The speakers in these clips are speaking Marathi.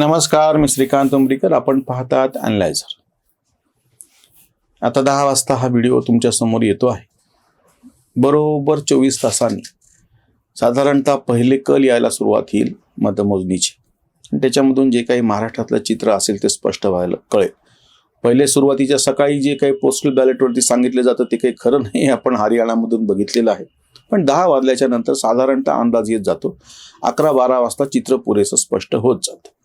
नमस्कार मी श्रीकांत उमरीकर. आपण पाहतात अनलायझर आता दहा वाजता हा व्हिडिओ तुमच्यासमोर येतो आहे. बरोबर चोवीस तासांनी साधारणतः पहिले कल यायला सुरुवात येईल मतमोजणीची. त्याच्यामधून जे काही महाराष्ट्रातलं चित्र असेल ते स्पष्ट व्हायला कळेल. पहिले सुरुवातीच्या सकाळी जे काही पोस्टल बॅलेटवरती सांगितलं जातं ते काही खरं नाही हे आपण हरियाणामधून बघितलेलं आहे. पण दहा वाजल्याच्या नंतर साधारणतः अंदाज येत जातो. अकरा बारा वाजता चित्र पुरेसं स्पष्ट होत जातं.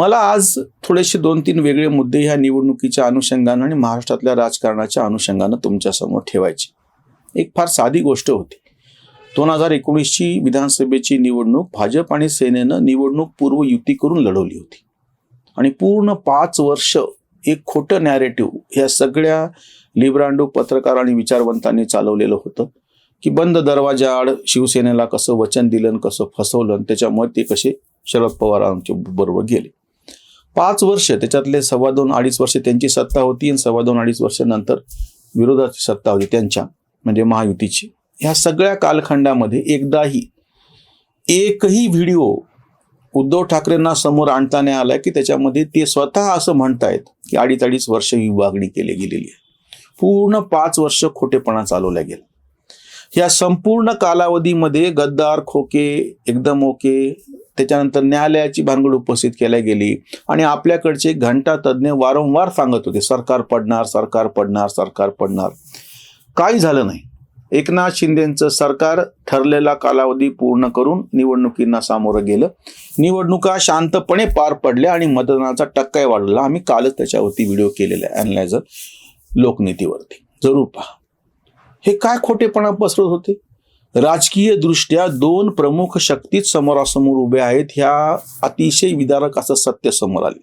मला आज थोडेसे दोन तीन वेगळे मुद्दे ह्या निवडणुकीच्या अनुषंगानं आणि महाराष्ट्रातल्या राजकारणाच्या अनुषंगानं तुमच्यासमोर ठेवायचे. एक फार साधी गोष्ट होती. दोन हजार एकोणीसची विधानसभेची निवडणूक भाजप आणि सेनेनं निवडणूक पूर्व युती करून लढवली होती. आणि पूर्ण पाच वर्ष एक खोटं नॅरेटिव्ह ह्या सगळ्या लिब्रांडो पत्रकार आणि विचारवंतांनी चालवलेलं होतं की बंद दरवाजा आड शिवसेनेला कसं वचन दिलं कसं फसवलं त्याच्यामुळे ते कसे शरद पवारांच्या बरोबर गेले. पाच वर्ष त्याच्यातले सव्वा दोन अडीच वर्ष त्यांची सत्ता होती आणि सव्वा दोन अडीच वर्षानंतर विरोधाची सत्ता होती त्यांच्या म्हणजे महायुतीची. ह्या सगळ्या कालखंडामध्ये एकदाही एकही व्हिडिओ उद्धव ठाकरेंना समोर आणता नाही आलाय की त्याच्यामध्ये ते स्वतः असं म्हणतायत की अडीच अडीच वर्ष ही विभागणी केली गेलेली आहे. पूर्ण पाच वर्ष खोटेपणा चालवल्या गेला. या संपूर्ण कालावधीमध्ये गद्दार खोके एकदम ओके त्याच्यानंतर न्यायालयाची भानगड उपस्थित केल्या गेली. आणि आपल्याकडचे घंटा तज्ज्ञ वारंवार सांगत होते सरकार पडणार सरकार पडणार सरकार पडणार. काही झालं नाही. एकनाथ शिंदेचं सरकार ठरलेला कालावधी पूर्ण करून निवडणुकींना सामोरं गेलं. निवडणुका शांतपणे पार पडल्या आणि मतदानाचा टक्काही वाढला. आम्ही कालच त्याच्यावरती व्हिडिओ केलेला आहे अॅनलायझर लोकनीतीवरती. जरूर पहा. हे काय खोटेपणा पसरत होते? राजकीय दृष्ट्या दोन प्रमुख शक्तीच समोरासमोर उभे आहेत ह्या अतिशय विदारक असं सत्य समोर आले.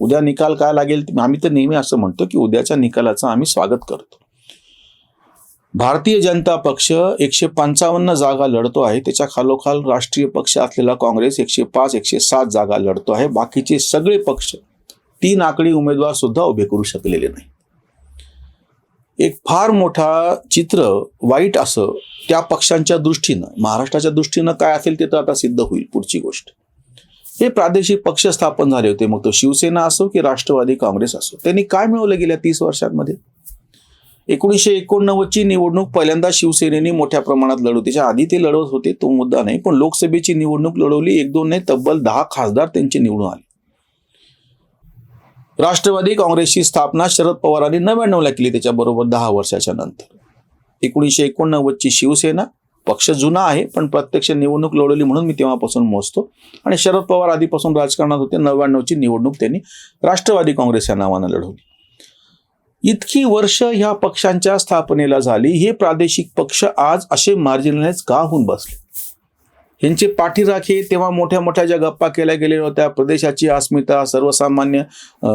उद्या निकाल काय लागेल आम्ही तर नेहमी असं म्हणतो की उद्याच्या निकालाचं आम्ही स्वागत करतो. भारतीय जनता पक्ष एकशे पंचावन्न जागा लढतो आहे त्याच्या खालोखाल राष्ट्रीय पक्ष असलेला काँग्रेस एकशे पाच एकशे सात जागा लढतो आहे. बाकीचे सगळे पक्ष तीन आकडी उमेदवार सुद्धा उभे करू शकलेले नाही एक फार मोठा चित्र वाईट असं त्या पक्षांच्या दृष्टीनं महाराष्ट्राच्या दृष्टीनं काय असेल ते तर आता सिद्ध होईल पुढची गोष्ट. हे प्रादेशिक पक्ष स्थापन झाले होते मग तो शिवसेना असो की राष्ट्रवादी काँग्रेस असो. त्यांनी काय मिळवलं गेल्या तीस वर्षांमध्ये? एकोणीसशे एकोणनव्वदची निवडणूक पहिल्यांदा शिवसेनेने मोठ्या प्रमाणात लढवली. त्याच्या आधी ते लढवत होते तो मुद्दा नाही पण लोकसभेची निवडणूक लढवली एक दोन नाही तब्बल दहा खासदार त्यांचे निवडून आले. राष्ट्रवादी काँग्रेसची स्थापना शरद पवारांनी नव्याण्णवला केली त्याच्याबरोबर दहा वर्षाच्या नंतर. एकोणीसशे एकोणनव्वदची शिवसेना पक्ष जुना आहे पण प्रत्यक्ष निवडणूक लढवली म्हणून मी तेव्हापासून मोजतो. आणि शरद पवार आधीपासून राजकारणात होते नव्याण्णवची निवडणूक त्यांनी राष्ट्रवादी काँग्रेस या नावानं लढवली. इतकी वर्ष ह्या पक्षांच्या स्थापनेला झाली हे प्रादेशिक पक्ष आज असे मार्जिनलाइज का होऊन बसले. ह्यांचे पाठीराखी तेव्हा मोठ्या मोठ्या ज्या गप्पा केल्या गेलेल्या होत्या प्रदेशाची अस्मिता सर्वसामान्य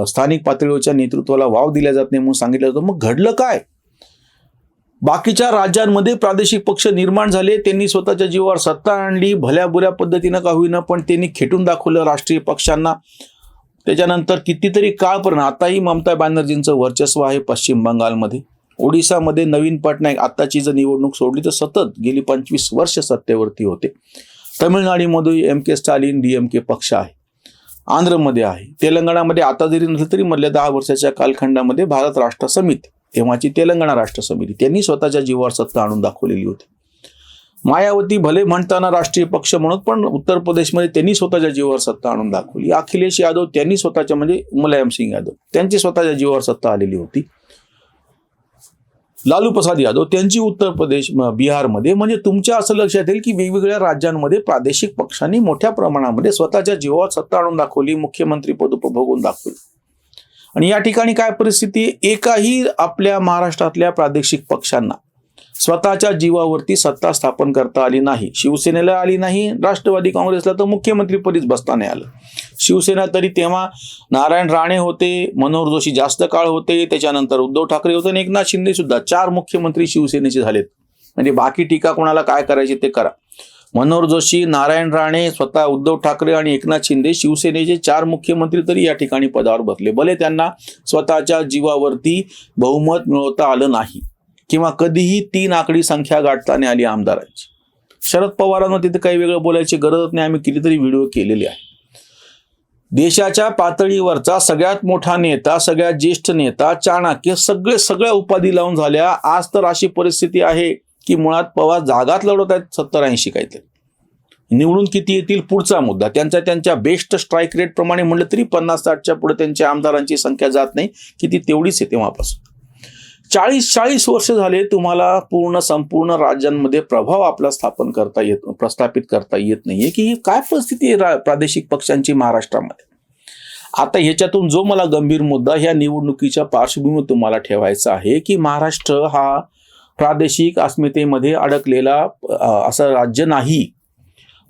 स्थानिक पातळीवरच्या नेतृत्वाला वाव दिला जात नाही म्हणून सांगितलं होतं मग घडलं काय? बाकीच्या राज्यांमध्ये प्रादेशिक पक्ष निर्माण झाले त्यांनी स्वतःच्या जीवावर सत्ता आणली भल्या बुऱ्या पद्धतीनं का होईना पण त्यांनी खेटून दाखवलं राष्ट्रीय पक्षांना. त्याच्यानंतर कितीतरी काळपर्यंत आताही ममता बॅनर्जींचं वर्चस्व आहे पश्चिम बंगालमध्ये. ओडिसामध्ये नवीन पटनायक आत्ताची जर निवडणूक सोडली तर सतत गेली पंचवीस वर्ष सत्तेवरती होते. तमिळनाडूमध्ये M K Stalin D M K पक्ष आहे. आंध्रमध्ये आहे. तेलंगणामध्ये आता जरी नसलं तरी मधल्या दहा वर्षाच्या कालखंडामध्ये भारत राष्ट्र समिती तेव्हाची तेलंगणा राष्ट्र समिती त्यांनी स्वतःच्या जीवावर सत्ता आणून दाखवलेली होती. मायावती भले म्हणताना राष्ट्रीय पक्ष म्हणून पण उत्तर प्रदेशमध्ये त्यांनी स्वतःच्या जीवावर सत्ता आणून दाखवली. अखिलेश यादव त्यांनी स्वतःच्या म्हणजे मुलायम सिंग यादव त्यांची स्वतःच्या जीवावर सत्ता आलेली होती. लालू प्रसाद यादव त्यांची उत्तर प्रदेश बिहारमध्ये. म्हणजे तुमच्या असं लक्षात येईल की वेगवेगळ्या राज्यांमध्ये प्रादेशिक पक्षांनी मोठ्या प्रमाणामध्ये स्वतःच्या जीवावर सत्ता आणून दाखवली मुख्यमंत्री पद उपभोगून दाखवली. आणि या ठिकाणी काय परिस्थिती? एकाही आपल्या महाराष्ट्रातल्या प्रादेशिक पक्षांना. स्वतःच्या जीवावरती सत्ता स्थापन करता आली नाही. शिवसेनेला आली नाही राष्ट्रवादी काँग्रेसला तर मुख्यमंत्रीपदीच बसता नाही आलं. शिवसेना तरी तेव्हा नारायण राणे होते मनोहर जोशी जास्त काळ होते त्याच्यानंतर उद्धव ठाकरे होते आणि एकनाथ शिंदे सुद्धा. चार मुख्यमंत्री शिवसेनेचे झालेत. म्हणजे बाकी टीका कोणाला काय करायची ते करा. मनोहर जोशी नारायण राणे स्वतः उद्धव ठाकरे आणि एकनाथ शिंदे शिवसेनेचे चार मुख्यमंत्री तरी या ठिकाणी पदावर बसले. भले त्यांना स्वतःच्या जीवावरती बहुमत मिळवता आलं नाही. किंवा कधीही तीन आकडी संख्या गाठताना आली आमदारांची शरद पवारांना तिथे काही वेगळं बोलायची गरजच नाही. आम्ही कितीतरी व्हिडिओ केलेले आहे देशाच्या पातळीवरचा सगळ्यात मोठा नेता सगळ्यात ज्येष्ठ नेता चाणक्य सगळे सगळ्या उपाधी लावून झाल्या. आज तर अशी परिस्थिती आहे की मुळात पवार जागात लढवत आहेत सत्तर ऐंशी काहीतरी. निवडून किती येतील पुढचा मुद्दा. त्यांच्या त्यांच्या बेस्ट स्ट्राईक रेट प्रमाणे म्हणलं तरी पन्नास साठच्या पुढे त्यांच्या आमदारांची संख्या जात नाही. की ती तेवढीच येते वापस चाळीस चाळीस वर्ष झाले तुम्हाला पूर्ण संपूर्ण राज्यांमध्ये प्रभाव आपला स्थापन करता येत प्रस्थापित करता येत नाहीये. की ही काय परिस्थिती आहे रा- प्रादेशिक पक्षांची महाराष्ट्रामध्ये? आता ह्याच्यातून जो मला गंभीर मुद्दा ह्या निवडणुकीच्या पार्श्वभूमीवर तुम्हाला ठेवायचा आहे की महाराष्ट्र हा प्रादेशिक अस्मितेमध्ये अडकलेला असं राज्य नाही.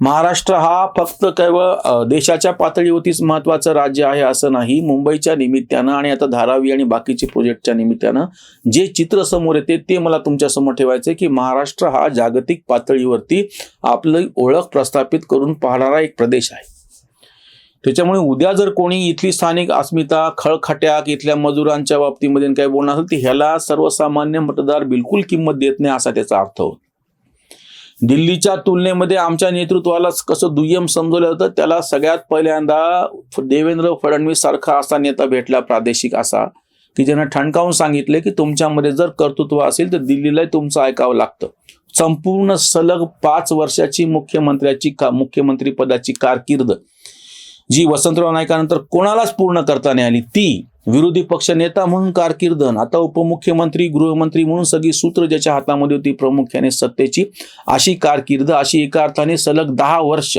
महाराष्ट्र हा फक्त केवळ देशाच्या पातळीवरतीच महत्वाचं राज्य आहे असं नाही मुंबईच्या निमित्तानं आणि आता धारावी आणि बाकीचे प्रोजेक्टच्या निमित्तानं जे चित्र समोर येते ते मला तुमच्यासमोर ठेवायचं की महाराष्ट्र हा जागतिक पातळीवरती आपली ओळख प्रस्थापित करून पाहणारा एक प्रदेश आहे. त्याच्यामुळे उद्या जर कोणी इथली स्थानिक अस्मिता खळखट्याक इथल्या मजुरांच्या बाबतीमध्ये काही बोलणार असेल तर ह्याला सर्वसामान्य मतदार बिलकुल किंमत देत नाही असा त्याचा अर्थ होतो. दिल्लीच्या तुलनेमध्ये आमच्या नेतृत्वाला कसं दुय्यम समजवलं होतं त्याला सगळ्यात पहिल्यांदा देवेंद्र फडणवीस सारखा असा नेता भेटला प्रादेशिक असा की ज्यांना ठणकावून सांगितले की तुमच्यामध्ये जर कर्तृत्व असेल तर दिल्लीला तुमचं ऐकावं लागतं. संपूर्ण सलग पाच वर्षाची मुख्यमंत्र्याची का मुख्यमंत्री पदाची कारकीर्द जी वसंतराव नाईकानंतर कोणालाच पूर्ण करता नाही आली ती विरोधी पक्ष नेता म्हणून कारकीर्द आता उपमुख्यमंत्री गृहमंत्री म्हणून सगळी सूत्र ज्याच्या हातामध्ये होती प्रामुख्याने सत्तेची अशी कारकीर्द अशी एका अर्थाने सलग दहा वर्ष.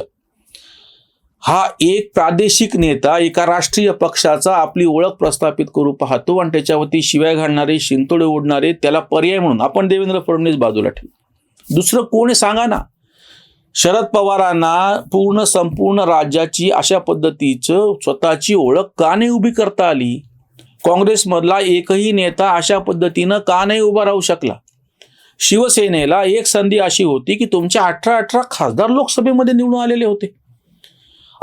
हा एक प्रादेशिक नेता एका राष्ट्रीय पक्षाचा आपली ओळख प्रस्थापित करू पाहतो आणि त्याच्यावरती शिव्या घालणारे शिंतोडे ओढणारे त्याला पर्याय म्हणून आपण देवेंद्र फडणवीस बाजूला ठेवू. दुसरं कोणी सांगा ना शरद पवारांना पूर्ण संपूर्ण राज्याची अशा पद्धतीचं स्वतःची ओळख का नाही उभी करता आली? काँग्रेसमधला एकही नेता अशा पद्धतीनं का नाही उभा राहू शकला? शिवसेनेला एक संधी अशी होती की तुमच्या अठरा अठरा खासदार लोकसभेमध्ये निवडून आलेले होते.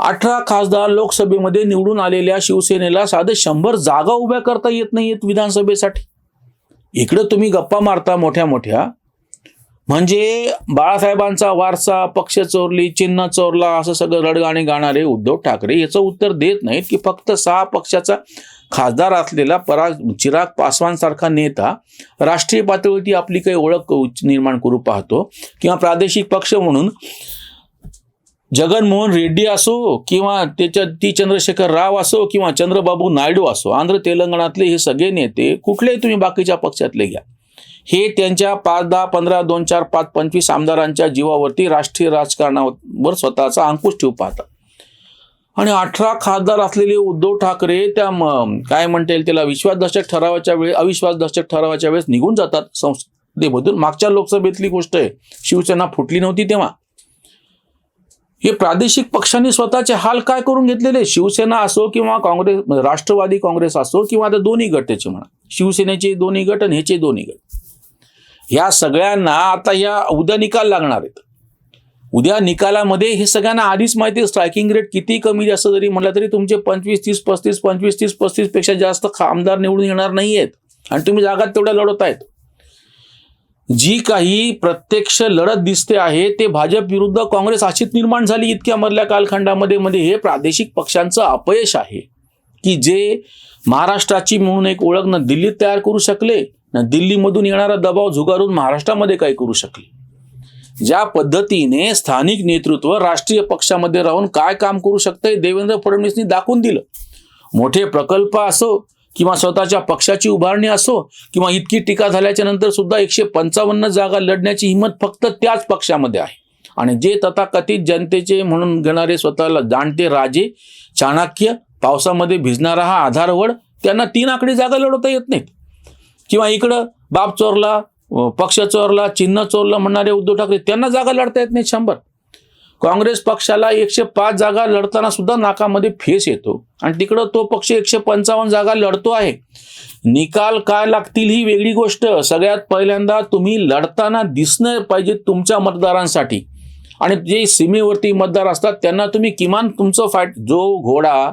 अठरा खासदार लोकसभेमध्ये निवडून आलेल्या शिवसेनेला साधे शंभर जागा उभ्या करता येत नाहीयेत विधानसभेसाठी. इकडे तुम्ही गप्पा मारता मोठ्या मोठ्या. म्हणजे बाळासाहेबांचा वारसा पक्ष चोरली चिन्ह चोरला असं सगळं रडगाणे गाणारे उद्धव ठाकरे याचं उत्तर देत नाहीत की फक्त सहा पक्षाचा खासदार असलेला पराग चिराग पासवानसारखा नेता राष्ट्रीय पातळीवरती आपली काही ओळख निर्माण करू पाहतो किंवा प्रादेशिक पक्ष म्हणून जगनमोहन रेड्डी असो किंवा त्याच्या टी चंद्रशेखर राव असो किंवा चंद्रबाबू नायडू असो आंध्र तेलंगणातले हे सगळे नेते कुठलेही तुम्ही बाकीच्या पक्षातले घ्या. हे त्यांच्या पाच दहा पंधरा दोन चार पाच पंचवीस आमदारांच्या जीवावरती राष्ट्रीय राजकारणावर स्वतःचा अंकुश ठेवू पाहतात. आणि अठरा खासदार असलेले उद्धव ठाकरे त्या काय म्हणता येईल त्याला विश्वासदर्शक ठरावाच्या वेळी अविश्वासदर्शक ठरावाच्या वेळेस निघून जातात संसदेमधून. मागच्या लोकसभेतली गोष्ट आहे शिवसेना फुटली नव्हती तेव्हा. हे प्रादेशिक पक्षांनी स्वतःचे हाल काय करून घेतलेले? शिवसेना असो किंवा काँग्रेस राष्ट्रवादी काँग्रेस असो किंवा आता दोन्ही गट त्याचे म्हणा. शिवसेनेचे दोन्ही गट आणि ह्याचे दोन्ही गट. ह्या सगळ्यांना आता या उद्या निकाल लागणार आहेत. उद्या निकालामध्ये हे सगळ्यांना आधीच माहिती स्ट्रायकिंग रेट किती कमी जास्त जरी म्हटलं तरी तुमचे पंचवीस तीस पस्तीस पंचवीस तीस पस्तीसपेक्षा जास्त आमदार निवडून येणार नाही आहेत आणि तुम्ही जागात तेवढ्या लढत आहेत. जी काही प्रत्यक्ष लढत दिसते आहे ते भाजप विरुद्ध काँग्रेस अशीच निर्माण झाली इतक्या मधल्या कालखंडामध्ये मध्ये हे प्रादेशिक पक्षांचं अपयश आहे. की जे महाराष्ट्राची म्हणून एक ओळख न दिल्लीत तयार करू शकले दिल्लीमधून येणारा दबाव झुगारून महाराष्ट्रामध्ये काय करू शकले. ज्या पद्धतीने स्थानिक नेतृत्व राष्ट्रीय पक्षामध्ये राहून काय काम करू शकते देवेंद्र फडणवीसनी दाखवून दिलं. मोठे प्रकल्प असो किंवा स्वतःच्या पक्षाची उभारणी असो किंवा इतकी टीका झाल्याच्यानंतर सुद्धा एकशे पंचावन्न जागा लढण्याची हिंमत फक्त त्याच पक्षामध्ये आहे. आणि जे तथाकथित जनतेचे म्हणून घेणारे स्वतःला जाणते राजे चाणक्य पावसामध्ये भिजणारा हा आधारवड त्यांना तीन आकडे जागा लढवता येत नाहीत. किंवा इकडं बाप चोरला पक्ष चोरला चिन्ह चोरला म्हणणारे उद्धव ठाकरे त्यांना जागा लढता येत नाही शंभर. काँग्रेस पक्षाला एकशे पाच जागा लढताना सुद्धा नाकामध्ये फेस येतो. आणि तिकडं तो पक्ष एकशे पंचावन्न जागा लढतो आहे. निकाल काय लागतील ही वेगळी गोष्ट. सगळ्यात पहिल्यांदा तुम्ही लढताना दिसणं पाहिजे तुमच्या मतदारांसाठी. आणि जे सीमेवरती मतदार असतात त्यांना तुम्ही किमान तुमचं फाट जो घोडा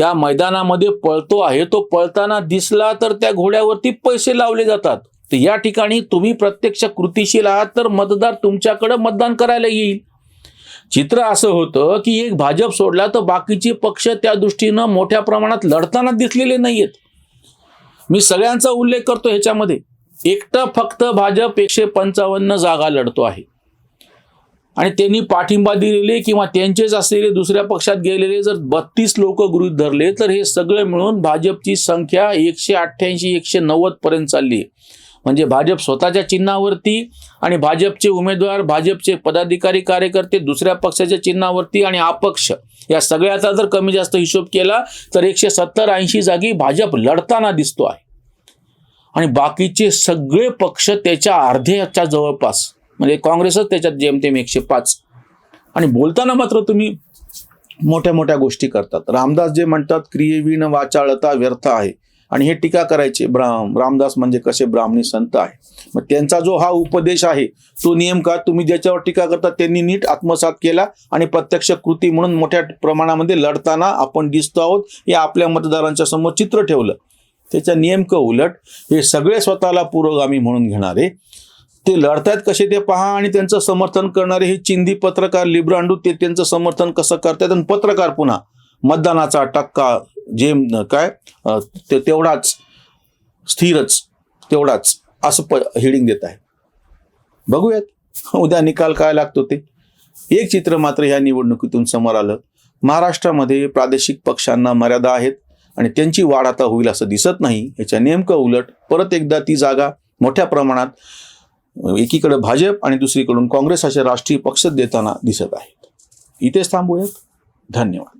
त्या मैदानामध्ये पळतो आहे तो पळताना दिसला तर त्या घोड्यावरती पैसे लावले जातात. तर या ठिकाणी तुम्ही प्रत्यक्ष कृतीशील आहात तर मतदार तुमच्याकडे मतदान करायला येईल. चित्र असं होतं की एक भाजप सोडला तर बाकीचे पक्ष त्या दृष्टीनं मोठ्या प्रमाणात लढताना दिसलेले नाहीयेत. मी सगळ्यांचा उल्लेख करतो ह्याच्यामध्ये. एकटं फक्त भाजप एकशे पंचावन्न जागा लढतो आहे. आणि त्यांनी पाठिंबा दिलेले किंवा त्यांचेच असलेले दुसऱ्या पक्षात गेलेले जर बत्तीस लोक गृहीत धरले तर हे सगळे मिळून भाजपची संख्या एकशे अठ्ठ्याऐंशी एकशे नव्वद पर्यंत चालली म्हणजे भाजप स्वतःच्या चिन्हावरती आणि भाजपचे उमेदवार भाजपचे पदाधिकारी कार्यकर्ते दुसऱ्या पक्षाच्या चिन्हावरती आणि अपक्ष या सगळ्याचा जर कमी जास्त हिशोब केला तर एकशे सत्तर ऐंशी जागी भाजप लढताना दिसतो आहे. आणि बाकीचे सगळे पक्ष त्याच्या अर्ध्याच्या जवळपास. म्हणजे काँग्रेसच त्याच्यात जेमतेम एकशे पाच. आणि बोलताना मात्र तुम्ही मोठ्या मोठ्या गोष्टी करतात. रामदास जे म्हणतात क्रियेविण वाचाळता व्यर्थ आहे. आणि हे टीका करायचे ब्राम रामदास म्हणजे कसे ब्राह्मणी संत आहे. मग त्यांचा जो हा उपदेश आहे तो नेमका तुम्ही ज्याच्यावर टीका करता त्यांनी नीट आत्मसात केला आणि प्रत्यक्ष कृती म्हणून मोठ्या प्रमाणामध्ये लढताना आपण दिसतो आहोत हे आपल्या मतदारांच्या समोर चित्र ठेवलं. त्याच्या नेमकं उलट हे सगळे स्वतःला पुरोगामी म्हणून घेणारे ते लढतायत कसे ते पहा आणि त्यांचं समर्थन करणारे हे चिंदी पत्रकार लिब्रांडू ते त्यांचं समर्थन कसं करतायत? आणि पत्रकार पुन्हा मतदानाचा टक्का जे काय ते तेवढाच स्थिरच तेवढाच असं प हेडिंग देत आहे. बघूयात उद्या निकाल काय लागतो ते. एक चित्र मात्र ह्या निवडणुकीतून समोर आलं. महाराष्ट्रामध्ये प्रादेशिक पक्षांना मर्यादा आहेत आणि त्यांची वाढ आता होईल असं दिसत नाही. याच्या नेमकं उलट परत एकदा ती जागा मोठ्या प्रमाणात एकीकडे भाजप आणि दुसरीकडून काँग्रेस असे राष्ट्रीय पक्ष देताना दिसत आहेत. इथेच थांबूयात. धन्यवाद.